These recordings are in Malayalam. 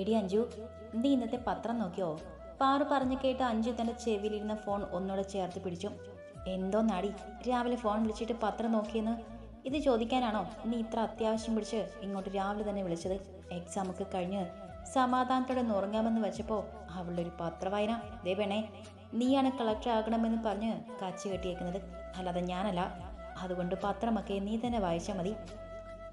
എടി അഞ്ജു നീ ഇന്നത്തെ പത്രം നോക്കിയോ? പാറു പറഞ്ഞു കേട്ട് അഞ്ജു തന്റെ ചെവിയിലിരുന്ന ഫോൺ ഒന്നുകൂടെ ചേർത്ത് പിടിച്ചു. എന്തോ നടി രാവിലെ ഫോൺ വിളിച്ചിട്ട് പത്രം നോക്കിയെന്ന്. ഇത് ചോദിക്കാനാണോ? നീ ഇത്ര അത്യാവശ്യം പിടിച്ച് ഇങ്ങോട്ട് രാവിലെ തന്നെ വിളിച്ചത്. എക്സാം ഒക്കെ കഴിഞ്ഞ് സമാധാനത്തോടെ നുറങ്ങാമെന്ന് വെച്ചപ്പോൾ അവളുടെ ഒരു പത്രവായന. ദേ പെണ്ണേ നീയാണ് കളക്ടർ ആകണമെന്ന് പറഞ്ഞ് കച്ചി കെട്ടിയേക്കുന്നത്. അല്ലാതെ ഞാനല്ല. അതുകൊണ്ട് പത്രമൊക്കെ നീ തന്നെ വായിച്ചാൽ മതി.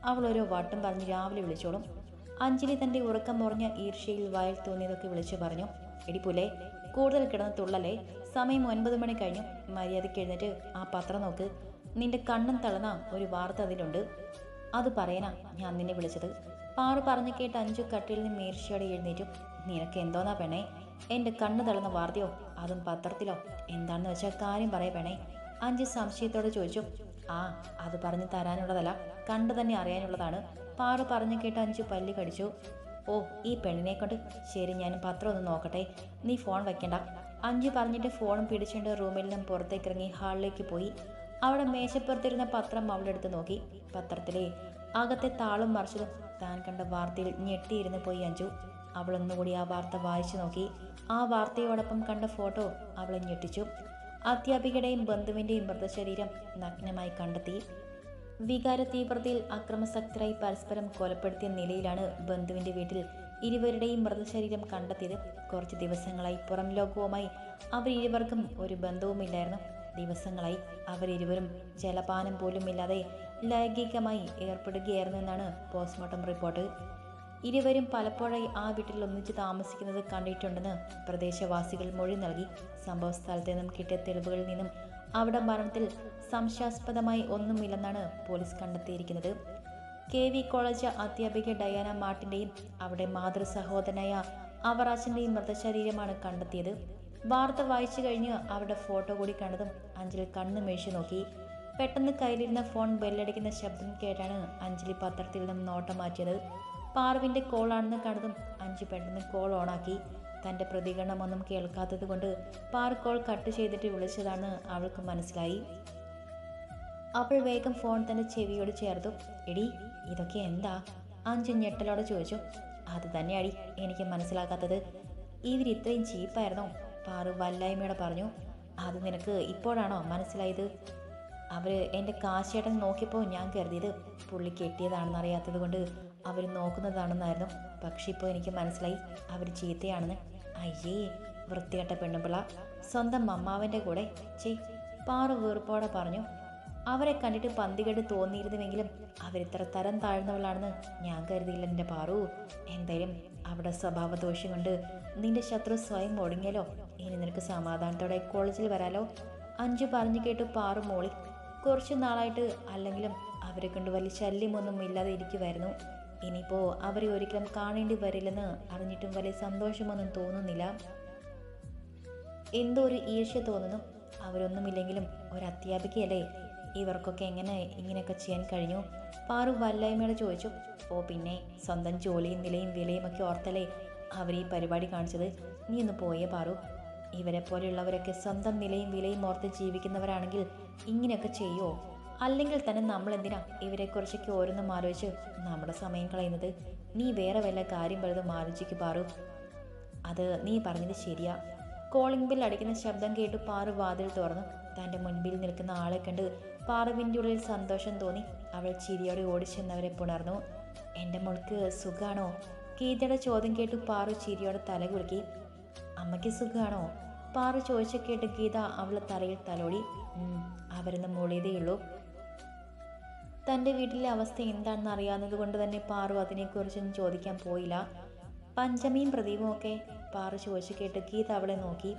അവളൊരു വട്ടം പറഞ്ഞ് രാവിലെ വിളിച്ചോളും. അഞ്ജലി തന്റെ ഉറക്കം മുറിഞ്ഞ ഈർഷ്യയിൽ വയൽ തോന്നിയതൊക്കെ വിളിച്ചു പറഞ്ഞു. എടി പുലേ കൂടുതൽ കിടന്ന് തുള്ളലേ സമയം ഒൻപത് മണി കഴിഞ്ഞു. മര്യാദയ്ക്ക് എഴുന്നേറ്റ് ആ പത്രം നോക്ക്. നിന്റെ കണ്ണും തളർന്ന ഒരു വാർത്ത അതിലുണ്ട്. അത് പറയണ ഞാൻ നിന്നെ വിളിച്ചത്. പാറു പറഞ്ഞു കേട്ട് അഞ്ചു കട്ടിൽ നിന്ന് ഈർഷ്യയോടെ എഴുന്നേറ്റു. നിനക്ക് എന്തോന്നാ പെണ്ണേ? എന്റെ കണ്ണ് തളർന്ന വാർത്തയോ? അതും പത്രത്തിലോ? എന്താണെന്ന് വെച്ചാൽ കാര്യം പറയ പെണ്ണേ. അഞ്ച് സംശയത്തോടെ ചോദിച്ചു. ആ അത് പറഞ്ഞു തരാനുള്ളതല്ല. കണ്ടു തന്നെ അറിയാനുള്ളതാണ്. പാറു പറഞ്ഞു കേട്ട് അഞ്ചു പല്ലി കടിച്ചു. ഓ ഈ പെണ്ണിനെ കൊണ്ട് ശരി ഞാൻ പത്രം ഒന്ന് നോക്കട്ടെ. നീ ഫോൺ വെക്കണ്ട അഞ്ചു പറഞ്ഞിട്ട് ഫോണും പിടിച്ചുകൊണ്ട് റൂമിൽ നിന്നും പുറത്തേക്ക് ഇറങ്ങി ഹാളിലേക്ക് പോയി. അവിടെ മേശപ്പുറത്തിരുന്ന പത്രം അവളെടുത്ത് നോക്കി. പത്രത്തിലെ അകത്തെ താളും മറിച്ചതും താൻ കണ്ട വാർത്തയിൽ ഞെട്ടിയിരുന്ന് പോയി അഞ്ചു. അവളൊന്നുകൂടി ആ വാർത്ത വായിച്ചു നോക്കി. ആ വാർത്തയോടൊപ്പം കണ്ട ഫോട്ടോ അവളെ ഞെട്ടിച്ചു. അധ്യാപികയുടെയും ബന്ധുവിന്റെയും മൃതശരീരം നഗ്നമായി കണ്ടെത്തി. വികാര തീവ്രതയിൽ അക്രമസക്തരായി പരസ്പരം കൊലപ്പെടുത്തിയ നിലയിലാണ് ബന്ധുവിന്റെ വീട്ടിൽ ഇരുവരുടെയും മൃതശരീരം കണ്ടെത്തിയത്. കുറച്ച് ദിവസങ്ങളായി പുറം ലോകവുമായി അവരിരുവർക്കും ഒരു ബന്ധവുമില്ലായിരുന്നു. ദിവസങ്ങളായി അവരിരുവരും ജലപാനം പോലും ഇല്ലാതെ ലൈംഗികമായി ഏർപ്പെടുകയായിരുന്നു എന്നാണ് പോസ്റ്റ്മോർട്ടം റിപ്പോർട്ട്. ഇരുവരും പലപ്പോഴായി ആ വീട്ടിൽ ഒന്നിച്ച് താമസിക്കുന്നത് കണ്ടിട്ടുണ്ടെന്ന് പ്രദേശവാസികൾ മൊഴി നൽകി. സംഭവ സ്ഥലത്ത് നിന്നും കിട്ടിയ തെളിവുകളിൽ നിന്നും അവിടെ മരണത്തിൽ സംശയാസ്പദമായി ഒന്നുമില്ലെന്നാണ് പോലീസ് കണ്ടെത്തിയിരിക്കുന്നത്. കെ വി കോളേജ് അധ്യാപിക ഡയാന മാർട്ടിന്റെയും അവിടെ മാതൃ സഹോദരനായ അവറാച്ചന്റെയും മൃതശരീരമാണ് കണ്ടെത്തിയത്. വാർത്ത വായിച്ചു കഴിഞ്ഞ് അവരുടെ ഫോട്ടോ കൂടി കണ്ടതും അഞ്ജലി കണ്ണു മേഴ്ചി നോക്കി. പെട്ടെന്ന് കയ്യിലിരുന്ന ഫോൺ ബെല്ലടിക്കുന്ന ശബ്ദം കേട്ടാണ് അഞ്ജലി പത്രത്തിൽ നിന്നും നോട്ടം മാറ്റിയത്. പാർവിന്റെ കോളാണെന്ന് കണ്ടതും അഞ്ചു പെട്ടെന്ന് കോൾ ഓണാക്കി. തന്റെ പ്രതികരണമൊന്നും കേൾക്കാത്തത് കൊണ്ട് പാർക്കോൾ കട്ട് ചെയ്തിട്ട് വിളിച്ചതാണ് അവൾക്ക് മനസ്സിലായി. അവൾ വേഗം ഫോൺ തന്റെ ചെവിയോട് ചേർത്തു. എടി ഇതൊക്കെ എന്താ? അഞ്ചു ഞെട്ടലോടെ ചോദിച്ചു. അത് തന്നെയാടി എനിക്ക് മനസ്സിലാക്കാത്തത്. ഇവർ ഇത്രയും ചീപ്പായിരുന്നോ? പാറു വല്ലായ്മയോടെ പറഞ്ഞു. അത് നിനക്ക് ഇപ്പോഴാണോ മനസ്സിലായത്? അവർ എന്റെ കാശേട്ടൻ നോക്കിയപ്പോൾ ഞാൻ കരുതിയത് പുള്ളി കെട്ടിയതാണെന്ന് അറിയാത്തത് കൊണ്ട് അവർ നോക്കുന്നതാണെന്നായിരുന്നു. പക്ഷെ ഇപ്പോൾ എനിക്ക് മനസ്സിലായി അവർ ചീത്തയാണെന്ന്. അയ്യേ വൃത്തികെട്ട പെണ്ണുപിള്ള സ്വന്തം അമ്മാവന്റെ കൂടെ ചേ പാറു വീർപ്പോടെ പറഞ്ഞു അവരെ കണ്ടിട്ട് പന്തികേട് തോന്നിയിരുന്നുവെങ്കിലും അവരിത്ര തരം താഴ്ന്നവളാണെന്ന് ഞാൻ കരുതിയില്ല എന്റെ പാറു. എന്തായാലും അവിടെ സ്വഭാവദോഷം കൊണ്ട് നിന്റെ ശത്രു സ്വയം ഒടുങ്ങിയല്ലോ. ഇനി നിനക്ക് സമാധാനത്തോടെ കോളേജിൽ വരാലോ. അഞ്ചു പറഞ്ഞു കേട്ട് പാറു മോളി കുറച്ചു നാളായിട്ട് അല്ലെങ്കിലും അവരെ കൊണ്ട് വലിയ ശല്യമൊന്നും ഇല്ലാതെ ഇരിക്കുമായിരുന്നു ഇനിയിപ്പോ അവരെ ഒരിക്കലും കാണേണ്ടി വരില്ലെന്ന് അറിഞ്ഞിട്ടും വലിയ സന്തോഷമൊന്നും തോന്നുന്നില്ല. എന്തോ ഒരു ഈർഷ്യ തോന്നുന്നു. അവരൊന്നുമില്ലെങ്കിലും ഒരു അധ്യാപികയല്ലേ ഇവർക്കൊക്കെ എങ്ങനെ ഇങ്ങനെയൊക്കെ ചെയ്യാൻ കഴിഞ്ഞു? പാറു വല്ലായ്മയുടെ ചോദിച്ചു. ഓ പിന്നെ സ്വന്തം ജോലിയും നിലയും വിലയും ഒക്കെ ഓർത്തല്ലേ അവർ ഈ പരിപാടി കാണിച്ചത്? നീ ഒന്ന് പോയേ പാറു ഇവരെ പോലെയുള്ളവരൊക്കെ സ്വന്തം നിലയും വിലയും ഓർത്ത് ജീവിക്കുന്നവരാണെങ്കിൽ ഇങ്ങനെയൊക്കെ ചെയ്യുമോ അല്ലെങ്കിൽ തന്നെ നമ്മൾ എന്തിനാ ഇവരെക്കുറിച്ചൊക്കെ ഓരോന്നും ആലോചിച്ച് നമ്മുടെ സമയം കളയുന്നത്? നീ വേറെ വല്ല കാര്യം പലതും ആലോചിക്ക് പാറു. അത് നീ പറഞ്ഞത് ശരിയാ. കോളിംഗ് ബിൽ അടിക്കുന്ന ശബ്ദം കേട്ട് പാറു വാതിൽ തുറന്നു. തന്റെ മുൻപിൽ നിൽക്കുന്ന ആളെ കണ്ട് പാറുവിന്റെ ഉള്ളിൽ സന്തോഷം തോന്നി. അവൾ ചിരിയോടെ ഓടിച്ചെന്നവരെ പുണർന്നു. എന്റെ മോൾക്ക് സുഖാണോ? കീതയുടെ ചോദ്യം കേട്ട് പാറു ചിരിയോടെ തല കുലുക്കി. അമ്മയ്ക്ക് സുഖാണോ? പാറു ചോദിച്ച കേട്ട് ഗീത അവളെ തലയിൽ തലോടി. "ഉം, അവരൊന്ന് മൂളിയതേയുള്ളൂ തന്റെ വീട്ടിലെ അവസ്ഥ എന്താണെന്ന് അറിയാവുന്നത് കൊണ്ട് തന്നെ പാറു അതിനെക്കുറിച്ചൊന്നും ചോദിക്കാൻ പോയില്ല. പഞ്ചമിയും പ്രദീപും ഒക്കെ പാറു ചോദിച്ചു കേട്ട് ഗീത അവളെ നോക്കി.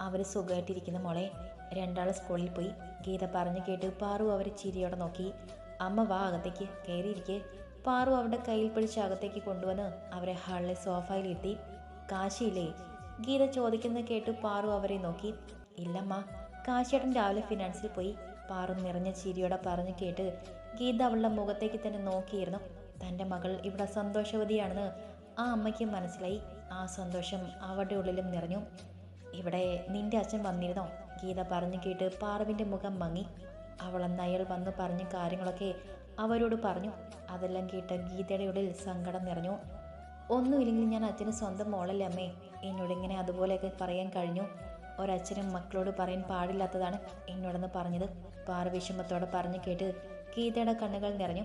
അവർ സുഖമായിട്ടിരിക്കുന്ന മോളെ. രണ്ടാൾ സ്കൂളിൽ പോയി. ഗീത പറഞ്ഞു കേട്ട് പാറു അവരെ ചിരിയോടെ നോക്കി. അമ്മ വാ അകത്തേക്ക് കയറിയിരിക്കെ പാറു അവരുടെ കയ്യിൽ പിടിച്ച് അകത്തേക്ക് കൊണ്ടുവന്ന് അവരെ ഹാളിലെ സോഫയിലിരുത്തി. കാശിയില്ലേ? ഗീത ചോദിക്കുന്നത് കേട്ട് പാറു അവരെ നോക്കി. ഇല്ലമ്മ. കാശിയേട്ടൻ രാവിലെ ഫിനാൻസിൽ പോയി. പാറു നിറഞ്ഞ ചിരിയോടെ പറഞ്ഞു കേട്ട് ഗീത അവളുടെ മുഖത്തേക്ക് തന്നെ നോക്കിയിരുന്നു. തന്റെ മകൾ ഇവിടെ സന്തോഷവതിയാണെന്ന് ആ അമ്മയ്ക്ക് മനസ്സിലായി. ആ സന്തോഷം അവരുടെ ഉള്ളിലും നിറഞ്ഞു. ഇവിടെ നിന്റെ അച്ഛൻ വന്നിരുന്നോ? ഗീത പറഞ്ഞു കേട്ട് പാറുവിന്റെ മുഖം മങ്ങി. അവൾ അന്ന് അയാൾ വന്ന് പറഞ്ഞ കാര്യങ്ങളൊക്കെ അവരോട് പറഞ്ഞു. അതെല്ലാം കേട്ട് ഗീതയുടെ ഉള്ളിൽ സങ്കടം നിറഞ്ഞു. ഒന്നുമില്ലെങ്കിൽ ഞാൻ അച്ഛന് സ്വന്തം മോളല്ലേ അമ്മേ. എന്നോട് ഇങ്ങനെ അതുപോലെയൊക്കെ പറയാൻ കഴിഞ്ഞു. ഒരച്ഛനും മക്കളോട് പറയാൻ പാടില്ലാത്തതാണ് എന്നോടെന്ന് പറഞ്ഞത്. പാറു വിഷമത്തോടെ പറഞ്ഞു കേട്ട് ഗീതയുടെ കണ്ണുകൾ നിറഞ്ഞു.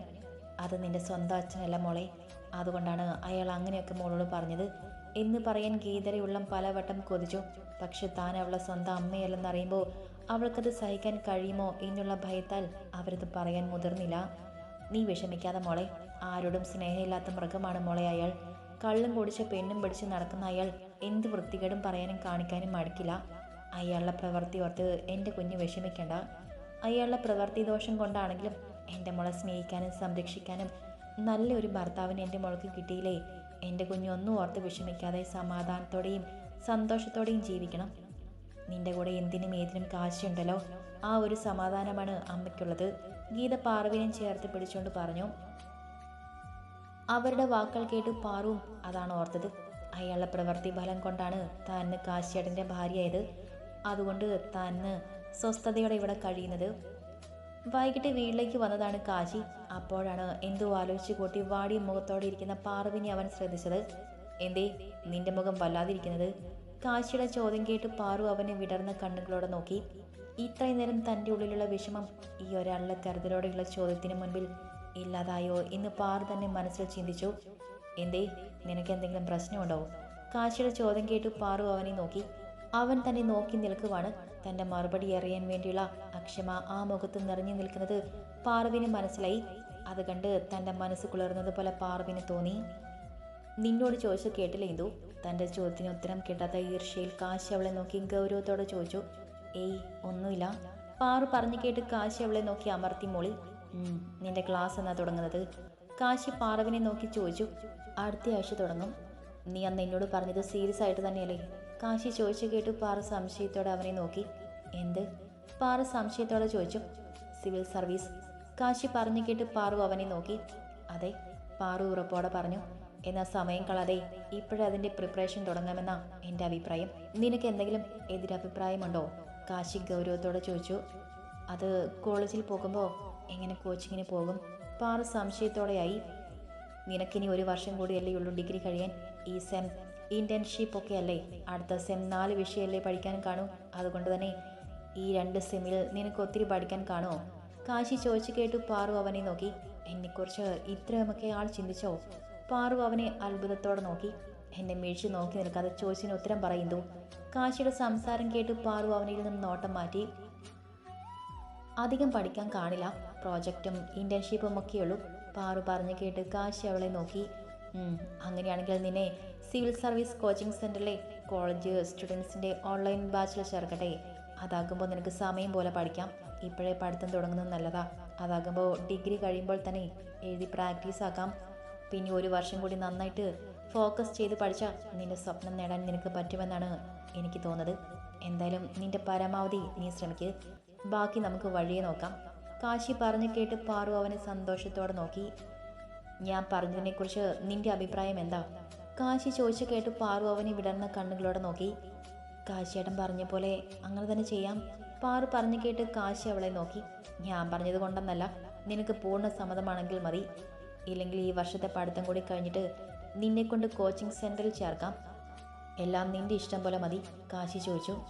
അത് നിന്റെ സ്വന്തം അച്ഛനല്ല മോളെ. അതുകൊണ്ടാണ് അയാൾ അങ്ങനെയൊക്കെ മോളോട് പറഞ്ഞത്. എന്ന് പറയാൻ ഗീതയുടെ ഉള്ളം പലവട്ടം കൊതിച്ചു. പക്ഷെ താൻ അവളെ സ്വന്തം അമ്മയല്ലെന്നറിയുമ്പോൾ അവൾക്കത് സഹിക്കാൻ കഴിയുമോ എന്നുള്ള ഭയത്താൽ അവരത് പറയാൻ മുതിർന്നില്ല. നീ വിഷമിക്കാതെ മോളെ. ആരോടും സ്നേഹമില്ലാത്ത മൃഗമാണ് മോളെ അയാൾ. കള്ളും പൊടിച്ച് പെണ്ണും പിടിച്ച് നടക്കുന്ന അയാൾ എന്ത് വൃത്തികേടും പറയാനും കാണിക്കാനും മടുക്കില്ല. അയാളുടെ പ്രവൃത്തി ഓർത്ത് എന്റെ കുഞ്ഞ് വിഷമിക്കണ്ട. അയാളുടെ പ്രവൃത്തി ദോഷം കൊണ്ടാണെങ്കിലും എന്റെ മോളെ സ്നേഹിക്കാനും സംരക്ഷിക്കാനും നല്ലൊരു ഭർത്താവിന് എന്റെ മോൾക്ക് കിട്ടിയില്ലേ? എന്റെ കുഞ്ഞൊന്നും ഓർത്ത് വിഷമിക്കാതെ സമാധാനത്തോടെയും സന്തോഷത്തോടെയും ജീവിക്കണം. നിന്റെ കൂടെ എന്തിനും ഏതിനും കാശുണ്ടല്ലോ. ആ ഒരു സമാധാനമാണ് അമ്മയ്ക്കുള്ളത്. ഗീത പാർവിനെയും ചേർത്ത് പിടിച്ചുകൊണ്ട് പറഞ്ഞു. അവരുടെ വാക്കുകൾ കേട്ട് പാറുവും അതാണ് ഓർത്തത്. അയാളുടെ പ്രവൃത്തി ഫലം കൊണ്ടാണ് താന് കാശിയേട്ടന്റെ ഭാര്യയായത്. അതുകൊണ്ട് താന് സ്വസ്ഥതയോടെ ഇവിടെ കഴിയുന്നത്. വൈകിട്ട് വീട്ടിലേക്ക് വന്നതാണ് കാജി അപ്പോഴാണ് എന്തോ ആലോചിച്ച് കൂട്ടി വാടിയ മുഖത്തോടെ ഇരിക്കുന്ന പാർവിനെ അവൻ ശ്രദ്ധിച്ചത്. എന്തേ നിന്റെ മുഖം വല്ലാതിരിക്കുന്നത്? കാശിയുടെ ചോദ്യം കേട്ട് പാറു അവനെ വിടർന്ന കണ്ണുകളോടെ നോക്കി. ഇത്രയും നേരം തന്റെ ഉള്ളിലുള്ള വിഷമം ഈ ഒരാളുടെ കരുതലോടെയുള്ള ചോദ്യത്തിന് മുൻപിൽ ഇല്ലാതായോ എന്ന് പാറു തന്നെ മനസ്സിൽ ചിന്തിച്ചു. എന്തേ നിനക്ക് എന്തെങ്കിലും പ്രശ്നമുണ്ടോ? കാശിയുടെ ചോദ്യം കേട്ട് പാറു അവനെ നോക്കി. അവൻ തന്നെ നോക്കി നിൽക്കുവാണ്. തന്റെ മറുപടി അറിയാൻ വേണ്ടിയുള്ള അക്ഷമ ആ മുഖത്ത് നിറഞ്ഞു നിൽക്കുന്നത് പാർവിന് മനസ്സിലായി. അത് കണ്ട് തന്റെ മനസ്സ് കുളർന്നത് പോലെ പാർവിന് തോന്നി. നിന്നോട് ചോദിച്ചു കേട്ടില്ല ഇന്ദു? ചോദ്യത്തിന് ഉത്തരം കിട്ടാത്ത ഈർഷ്യയിൽ കാശി അവളെ നോക്കി ഗൗരവത്തോടെ ചോദിച്ചു. ഏയ് ഒന്നുമില്ല. പാറു പറഞ്ഞു കേട്ട് കാശി അവളെ നോക്കി അമർത്തി മോളി. നിന്റെ ക്ലാസ് എന്നാ തുടങ്ങുന്നത്? കാശി പാറവിനെ നോക്കി ചോദിച്ചു. അടുത്ത ആഴ്ച തുടങ്ങും. നീ അന്ന് എന്നോട് പറഞ്ഞത് സീരിയസ് ആയിട്ട് തന്നെയല്ലേ? കാശി ചോദിച്ചു കേട്ടു പാറ സംശയത്തോടെ അവനെ നോക്കി. എന്ത്? പാറ സംശയത്തോടെ ചോദിച്ചു. Civil service. കാശി പറഞ്ഞു കേട്ട് പാറു അവനെ നോക്കി. അതെ പാറു ഉറപ്പോടെ പറഞ്ഞു. എന്നാൽ സമയം കളാതെ ഇപ്പോഴതിന്റെ പ്രിപ്പറേഷൻ തുടങ്ങാമെന്നാ എന്റെ അഭിപ്രായം. നിനക്ക് എന്തെങ്കിലും എതിരഭിപ്രായമുണ്ടോ? കാശി ഗൗരവത്തോടെ ചോദിച്ചു. അത് കോളേജിൽ പോകുമ്പോൾ എങ്ങനെ കോച്ചിങ്ങിന് പോകും? പാറ സംശയത്തോടെയായി. നിനക്കിനി ഒരു വർഷം കൂടിയല്ലേ ഉള്ളൂ ഡിഗ്രി കഴിയാൻ. ഈ സെം ഇന്റേൺഷിപ്പ് ഒക്കെ അല്ലേ അടുത്ത സെം നാല് വിഷയമല്ലേ പഠിക്കാൻ കാണൂ? അതുകൊണ്ട് തന്നെ ഈ രണ്ട് സെമ്മിൽ നിനക്ക് ഒത്തിരി പഠിക്കാൻ കാണുമോ കാശി ചോദിച്ചു കേട്ടു പാറു അവനെ നോക്കി. എന്നെക്കുറിച്ച് ഇത്രയുമൊക്കെ ആൾ ചിന്തിച്ചോ? പാറു അവനെ അത്ഭുതത്തോടെ നോക്കി. എന്നെ വീഴ്ച നോക്കി നിൽക്കാതെ ചോദിച്ചതിന് ഉത്തരം പറയുന്നു. കാശിയുടെ സംസാരം കേട്ട് പാറു അവനിൽ നിന്ന് നോട്ടം മാറ്റി. അധികം പഠിക്കാൻ കാണില്ല. പ്രോജക്റ്റും ഇന്റേൺഷിപ്പും ഒക്കെയുള്ളൂ. പാറു പറഞ്ഞു കേട്ട് കാശി അവളെ നോക്കി. "ഉം, അങ്ങനെയാണെങ്കിൽ നിന്നെ സിവിൽ സർവീസ് കോച്ചിങ് സെന്ററിലെ കോളേജ് സ്റ്റുഡൻസിന്റെ ഓൺലൈൻ ബാച്ചിൽ ചേർക്കട്ടെ. അതാകുമ്പോൾ നിനക്ക് സമയം പോലെ പഠിക്കാം. ഇപ്പോഴേ പഠിത്തം തുടങ്ങുന്നത് നല്ലതാ. അതാകുമ്പോൾ ഡിഗ്രി കഴിയുമ്പോൾ തന്നെ എഴുതി പ്രാക്ടീസ് ആക്കാം. പിന്നെ ഒരു വർഷം കൂടി നന്നായിട്ട് ഫോക്കസ് ചെയ്ത് പഠിച്ചാൽ നിന്റെ സ്വപ്നം നേടാൻ നിനക്ക് പറ്റുമെന്നാണ് എനിക്ക് തോന്നുന്നത്. എന്തായാലും നിന്റെ പരമാവധി നീ ശ്രമിക്ക്. ബാക്കി നമുക്ക് വഴിയെ നോക്കാം. കാശി പറഞ്ഞു കേട്ട് പാറു അവനെ സന്തോഷത്തോടെ നോക്കി. ഞാൻ പറഞ്ഞതിനെക്കുറിച്ച് നിന്റെ അഭിപ്രായം എന്താ? കാശി ചോദിച്ചു കേട്ട് പാറു അവനെ വിടർന്ന കണ്ണുകളോടെ നോക്കി. കാശിയേട്ടൻ പറഞ്ഞ പോലെ അങ്ങനെ തന്നെ ചെയ്യാം. പാറു പറഞ്ഞു കേട്ട് കാശി അവളെ നോക്കി. ഞാൻ പറഞ്ഞത് കൊണ്ടെന്നല്ല. നിനക്ക് പൂർണ സമ്മതമാണെങ്കിൽ മതി. ഇല്ലെങ്കിൽ ഈ വർഷത്തെ പഠിത്തം കൂടി കഴിഞ്ഞിട്ട് നിന്നെക്കൊണ്ട് കോച്ചിങ് സെന്ററിൽ ചേർക്കാം. എല്ലാം നിന്റെ ഇഷ്ടം പോലെ മതി കാശി ചോദിച്ചു.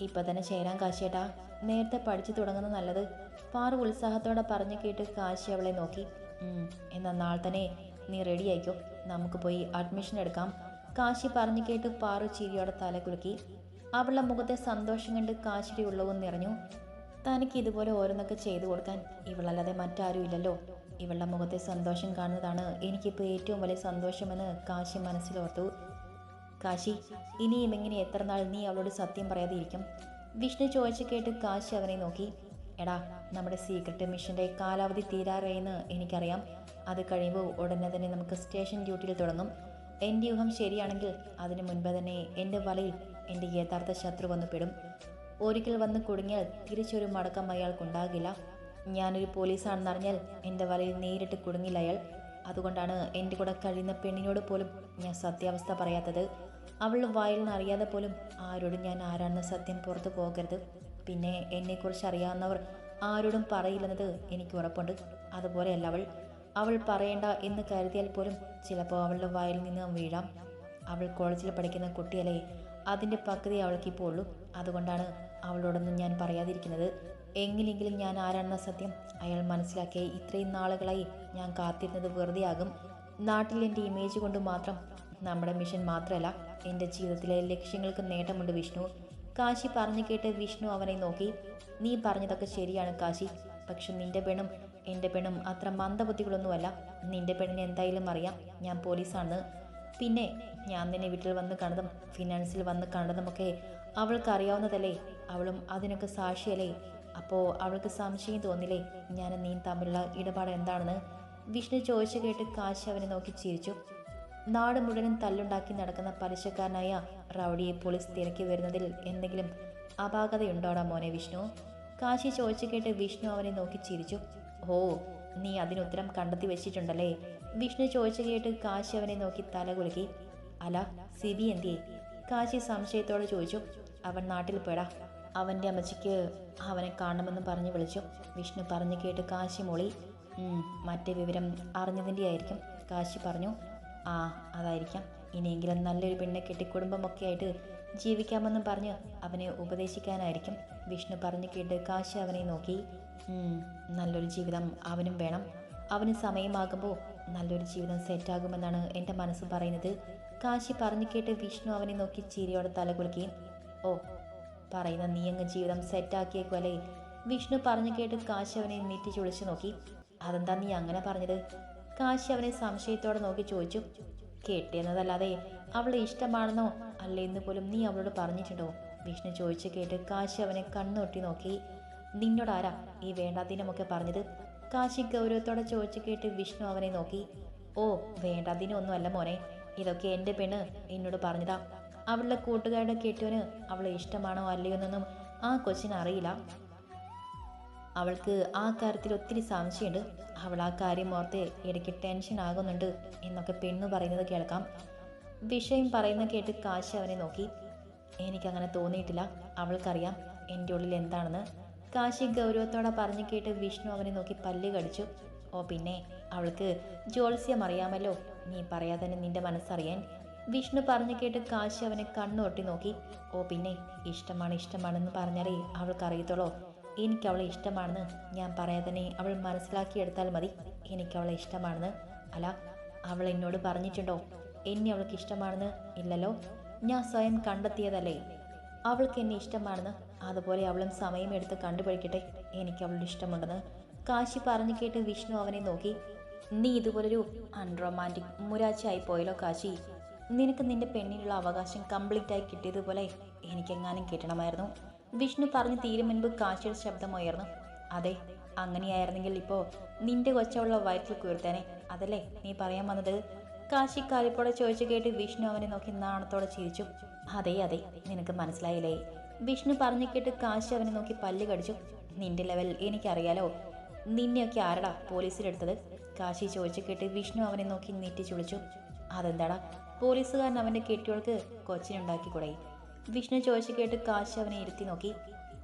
ഇപ്പം തന്നെ ചേരാൻ കാശിയേട്ടാ. നേരത്തെ പഠിച്ചു തുടങ്ങുന്നത് നല്ലത്. പാറു ഉത്സാഹത്തോടെ പറഞ്ഞു കേട്ട് കാശി അവളെ നോക്കി. "ഉം, എന്നാൽ നാൾ തന്നെ നീ റെഡി ആയിക്കോ? നമുക്ക് പോയി അഡ്മിഷൻ എടുക്കാം. കാശി പറഞ്ഞു കേട്ട് പാറു ചിരിയോടെ തല കുലുക്കി. അവളുടെ മുഖത്തെ സന്തോഷം കണ്ട് കാശിയുടെ ഉള്ളവും നിറഞ്ഞു. തനിക്ക് ഇതുപോലെ ഓരോന്നൊക്കെ ചെയ്തു കൊടുക്കാൻ ഇവളല്ലാതെ മറ്റാരും ഇല്ലല്ലോ. ഇവളുടെ മുഖത്തെ സന്തോഷം കാണുന്നതാണ് എനിക്കിപ്പോൾ ഏറ്റവും വലിയ സന്തോഷമെന്ന് കാശി മനസ്സിലോർത്തു കാശി ഇനിയും ഇങ്ങനെ എത്ര നാൾ നീ അവളോട് സത്യം പറയാതെ ഇരിക്കും? വിഷ്ണു ചോദിച്ചു കേട്ട് കാശി അവനെ നോക്കി. എടാ നമ്മുടെ സീക്രട്ട് മിഷന്റെ കാലാവധി തീരാറായെന്ന് എനിക്കറിയാം. അത് കഴിയുമ്പോൾ ഉടനെ തന്നെ നമുക്ക് സ്റ്റേഷൻ ഡ്യൂട്ടിയിൽ തുടങ്ങും. എന്റെ യൂഹം ശരിയാണെങ്കിൽ അതിനു മുൻപ് തന്നെ എന്റെ വലയിൽ എന്റെ യഥാർത്ഥ ശത്രു വന്നു പെടും. ഒരിക്കൽ വന്ന് കുടുങ്ങിയാൽ തിരിച്ചൊരു മടക്കം അയാൾക്കുണ്ടാകില്ല. ഞാനൊരു പോലീസാണെന്നറിഞ്ഞാൽ എന്റെ വലയിൽ നേരിട്ട് കുടുങ്ങില്ല അയാൾ. അതുകൊണ്ടാണ് എന്റെ കൂടെ കഴിയുന്ന പെണ്ണിനോട് പോലും ഞാൻ സത്യാവസ്ഥ പറയാത്തത്. അവൾ വായിൽ നിന്ന് അറിയാതെ പോലും ആരോടും ഞാൻ ആരാണെന്ന സത്യം പുറത്തു പോകരുത്. പിന്നെ എന്നെക്കുറിച്ച് അറിയാവുന്നവർ ആരോടും പറയില്ലെന്നത് എനിക്ക് ഉറപ്പുണ്ട്. അതുപോലെയല്ല അവൾ അവൾ പറയണ്ട എന്ന് കരുതിയാൽ പോലും ചിലപ്പോൾ അവളുടെ വായിൽ നിന്ന് വീഴാം. അവൾ കോളേജിൽ പഠിക്കുന്ന കുട്ടിയല്ലേ അതിന്റെ പകുതി അവൾക്കിപ്പോൾ ഉള്ളൂ. അതുകൊണ്ടാണ് അവളോടൊന്നും ഞാൻ പറയാതിരിക്കുന്നത്. എങ്ങനെയെങ്കിലും ഞാൻ ആരാണെന്ന സത്യം അയാൾ മനസ്സിലാക്കിയ ഇത്രയും നാളുകളായി ഞാൻ കാത്തിരുന്നത് വെറുതെയാകും. നാട്ടിൽ എന്റെ ഇമേജ് കൊണ്ട് മാത്രം നമ്മുടെ മിഷൻ മാത്രമല്ല എന്റെ ജീവിതത്തിലെ ലക്ഷ്യങ്ങൾക്ക് നേട്ടമുണ്ട് വിഷ്ണു. കാശി പറഞ്ഞു കേട്ട് വിഷ്ണു അവനെ നോക്കി. നീ പറഞ്ഞതൊക്കെ ശരിയാണ് കാശി. പക്ഷെ നിന്റെ പെണ്ണും എന്റെ പെണ്ണും അത്ര മന്ദബുദ്ധികളൊന്നുമല്ല. നിന്റെ പെണ്ണിന് എന്തായാലും അറിയാം. ഞാൻ പോലീസാണെന്ന് പിന്നെ ഞാൻ നിന്നെ വീട്ടിൽ വന്ന് കണ്ടതും ഫിനാൻസിൽ വന്ന് കണ്ടതുമൊക്കെ അവൾക്ക് അറിയാവുന്നതല്ലേ. അവളും അതിനൊക്കെ സാക്ഷിയല്ലേ. അപ്പോൾ അവൾക്ക് സംശയം തോന്നില്ലേ ഞാൻ നീ തമ്മിലുള്ള ഇടപാട് എന്താണെന്ന്? വിഷ്ണു ചോദിച്ചു കേട്ട് കാശി അവനെ നോക്കി ചിരിച്ചു. നാട് മുഴുവനും തല്ലുണ്ടാക്കി നടക്കുന്ന പലിശക്കാരനായ റൗഡിയെ പോലീസ് തിരക്കി വരുന്നതിൽ എന്തെങ്കിലും അപാകതയുണ്ടോടാ മോനെ വിഷ്ണു? കാശി ചോദിച്ചു കേട്ട് വിഷ്ണു അവനെ നോക്കി ചിരിച്ചു. ഓ നീ അതിനുത്തരം കണ്ടെത്തി വെച്ചിട്ടുണ്ടല്ലേ? വിഷ്ണു ചോദിച്ചു കേട്ട് കാശി അവനെ നോക്കി തല കുലുക്കി അല സിബി എന്തിയെ? കാശി സംശയത്തോടെ ചോദിച്ചു. അവൻ നാട്ടിൽ പെടാ അവന്റെ അമ്മച്ചിക്ക് അവനെ കാണണമെന്ന് പറഞ്ഞു വിളിച്ചു. വിഷ്ണു പറഞ്ഞു കേട്ട് കാശി മൊളി. "ഉം, മറ്റേ വിവരം അറിഞ്ഞതിന്റെ ആയിരിക്കും കാശി പറഞ്ഞു. ആ അതായിരിക്കാം. ഇനിയെങ്കിലും നല്ലൊരു പെണ്ണെ കെട്ടി കുടുംബമൊക്കെ ആയിട്ട് ജീവിക്കാമെന്നും പറഞ്ഞ് അവനെ ഉപദേശിക്കാനായിരിക്കും. വിഷ്ണു പറഞ്ഞു കേട്ട് കാശി അവനെ നോക്കി. നല്ലൊരു ജീവിതം അവനും വേണം. അവന് സമയമാകുമ്പോൾ നല്ലൊരു ജീവിതം സെറ്റാകുമെന്നാണ് എന്റെ മനസ്സ് പറയുന്നത്. കാശി പറഞ്ഞു കേട്ട് വിഷ്ണു അവനെ നോക്കി ചിരിയോടെ തലകുലുക്കുകയും ഓ പറയുന്ന നീ അങ്ങ് ജീവിതം സെറ്റാക്കിയേക്കുമല്ലേ വിഷ്ണു പറഞ്ഞു കേട്ട് കാശി അവനെ നീറ്റി ചുളിച്ചു നോക്കി. അതെന്താ നീ അങ്ങനെ പറഞ്ഞത്? കാശി അവനെ സംശയത്തോടെ നോക്കി ചോദിച്ചു. കേട്ടിയെന്നതല്ലാതെ അവളെ ഇഷ്ടമാണെന്നോ അല്ലെന്ന് പോലും നീ അവളോട് പറഞ്ഞിട്ടുണ്ടോ? വിഷ്ണു ചോദിച്ചു കേട്ട് കാശി അവനെ കണ്ണൊട്ടി നോക്കി. നിന്നോടാരാ ഈ വേണ്ടാതിനമൊക്കെ പറഞ്ഞത്? കാശി ഗൗരവത്തോടെ ചോദിച്ചു കേട്ട് വിഷ്ണു അവനെ നോക്കി. ഓ വേണ്ടാതിനൊന്നുമല്ല മോനെ. ഇതൊക്കെ എന്റെ പെണ്ണ് എന്നോട് പറഞ്ഞതാ. അവളുടെ കൂട്ടുകാരുടെ കെട്ടിയവന് അവളെ ഇഷ്ടമാണോ അല്ലയോ എന്നൊന്നും ആ കൊച്ചിന് അറിയില്ല. അവൾക്ക് ആ കാര്യത്തിൽ ഒത്തിരി സംശയമുണ്ട്. അവൾ ആ കാര്യം ഓർത്ത് ഇടയ്ക്ക് ടെൻഷൻ ആകുന്നുണ്ട് എന്നൊക്കെ പെണ്ണു പറയുന്നത് കേൾക്കാം. വിഷയം പറയുന്ന കേട്ട് കാശി അവനെ നോക്കി. എനിക്കങ്ങനെ തോന്നിയിട്ടില്ല. അവൾക്കറിയാം എന്റെ ഉള്ളിൽ എന്താണെന്ന്. കാശി ഗൗരവത്തോടെ പറഞ്ഞു കേട്ട് വിഷ്ണു അവനെ നോക്കി പല്ല് കടിച്ചു. ഓ പിന്നെ അവൾക്ക് ജ്യോത്സ്യം അറിയാമല്ലോ. നീ പറയാതെ തന്നെ നിന്റെ മനസ്സറിയാൻ. വിഷ്ണു പറഞ്ഞു കേട്ട് കാശി അവനെ കണ്ണൊട്ടി നോക്കി. ഓ പിന്നെ ഇഷ്ടമാണ് ഇഷ്ടമാണെന്ന് പറഞ്ഞാലേ അവൾക്കറിയത്തുള്ളൂ. എനിക്ക് അവളെ ഇഷ്ടമാണെന്ന് ഞാൻ പറയാതന്നെ അവൾ മനസ്സിലാക്കിയെടുത്താൽ മതി. എനിക്ക് അവളെ ഇഷ്ടമാണെന്ന്. അല്ല അവൾ എന്നോട് പറഞ്ഞിട്ടുണ്ടോ? എന്നെ അവൾക്ക് ഇഷ്ടമാണെന്ന് ഇല്ലല്ലോ. ഞാൻ സ്വയം കണ്ടെത്തിയതല്ലേ? അവൾക്ക് എന്നെ ഇഷ്ടമാണെന്ന് അതുപോലെ അവളും സമയമെടുത്ത് കണ്ടുപിടിക്കട്ടെ എനിക്ക് അവളുടെ ഇഷ്ടമുണ്ടെന്ന്. കാശി പറഞ്ഞു കേട്ട് വിഷ്ണു അവനെ നോക്കി. നീ ഇതുപോലൊരു അൺറൊമാന്റിക് മുരാച്ചയായി പോയല്ലോ കാശി. നിനക്ക് നിന്റെ പെണ്ണിനുള്ള അവകാശം കംപ്ലീറ്റ് ആയി കിട്ടിയതുപോലെ എനിക്കെങ്ങാനും കിട്ടണമായിരുന്നു. വിഷ്ണു പറഞ്ഞു തീരും മുൻപ് കാശിയുടെ ശബ്ദമുയർന്നു അതെ അങ്ങനെയായിരുന്നെങ്കിൽ ഇപ്പോ നിന്റെ കൊച്ചുള്ള വയറ്റിൽ കുയർത്തേനെ അതല്ലേ നീ പറയാൻ വന്നത്? കാശി കാലിപ്പോടെ ചോദിച്ചു കേട്ട് വിഷ്ണു അവനെ നോക്കി നാണത്തോടെ ചിരിച്ചു. അതെ അതെ നിനക്ക് മനസ്സിലായില്ലേ? വിഷ്ണു പറഞ്ഞു കേട്ട് കാശി അവനെ നോക്കി പല്ല് കടിച്ചു. നിന്റെ ലെവൽ എനിക്കറിയാലോ? നിന്നെയൊക്കെ ആരടാ പോലീസിലെടുത്തത് കാശി ചോദിച്ചു കേട്ട് വിഷ്ണു അവനെ നോക്കി നീറ്റി ചുളിച്ചു അതെന്താടാ പോലീസുകാരൻ അവന്റെ കെട്ടിയോൾക്ക് കൊച്ചിനുണ്ടാക്കിക്കൂടെ? വിഷ്ണു ചോദിച്ചു കേട്ട് കാശി അവനെ ഇരുത്തി നോക്കി.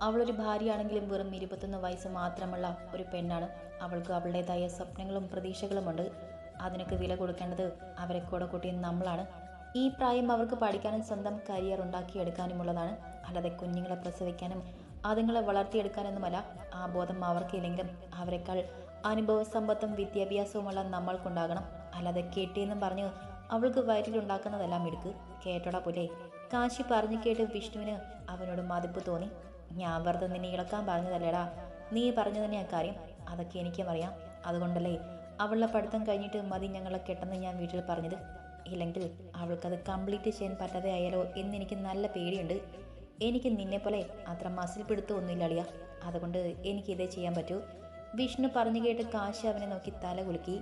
അവളൊരു ഭാര്യയാണെങ്കിലും വെറും ഇരുപത്തൊന്ന് വയസ്സ് മാത്രമുള്ള ഒരു പെണ്ണാണ്. അവൾക്ക് അവളുടേതായ സ്വപ്നങ്ങളും പ്രതീക്ഷകളുമുണ്ട്. അതിനൊക്കെ വില കൊടുക്കേണ്ടത് അവരെ കൂടെ കൂട്ടി നമ്മളാണ്. ഈ പ്രായം അവർക്ക് പഠിക്കാനും സ്വന്തം കരിയർ ഉണ്ടാക്കിയെടുക്കാനുമുള്ളതാണ്. അല്ലാതെ കുഞ്ഞുങ്ങളെ പ്രസവിക്കാനും അതുങ്ങളെ വളർത്തിയെടുക്കാനൊന്നുമല്ല. ആ ബോധം അവർക്കില്ലെങ്കിലും അവരെക്കാൾ അനുഭവ സമ്പത്തും വിദ്യാഭ്യാസവുമുള്ള നമ്മൾക്കുണ്ടാകണം. അല്ലാതെ കെട്ടിയെന്നും പറഞ്ഞ് അവൾക്ക് വയറ്റിലുണ്ടാക്കുന്നതെല്ലാം എടുക്ക്. കേട്ടോടാ പോലെ. കാശി പറഞ്ഞു കേട്ട് വിഷ്ണുവിന് അവനോട് മതിപ്പ് തോന്നി. ഞാൻ വെറുതെ നിന്നെ ഇളക്കാൻ പറഞ്ഞതല്ലേടാ? നീ പറഞ്ഞു തന്നെ ആ കാര്യം. അതൊക്കെ എനിക്കും അറിയാം. അതുകൊണ്ടല്ലേ അവളുടെ പഠിത്തം കഴിഞ്ഞിട്ട് മതി ഞങ്ങളെ കെട്ടെന്ന് ഞാൻ വീട്ടിൽ പറഞ്ഞത്. ഇല്ലെങ്കിൽ അവൾക്കത് കംപ്ലീറ്റ് ചെയ്യാൻ പറ്റാതെ ആയാലോ എന്നെനിക്ക് നല്ല പേടിയുണ്ട്. എനിക്ക് നിന്നെപ്പോലെ അത്ര മസിൽ പിടുത്തമൊന്നുമില്ല അളിയ. അതുകൊണ്ട് എനിക്കിതേ ചെയ്യാൻ പറ്റൂ. വിഷ്ണു പറഞ്ഞു കേട്ട് കാശി അവനെ നോക്കി തല കുലുക്കി.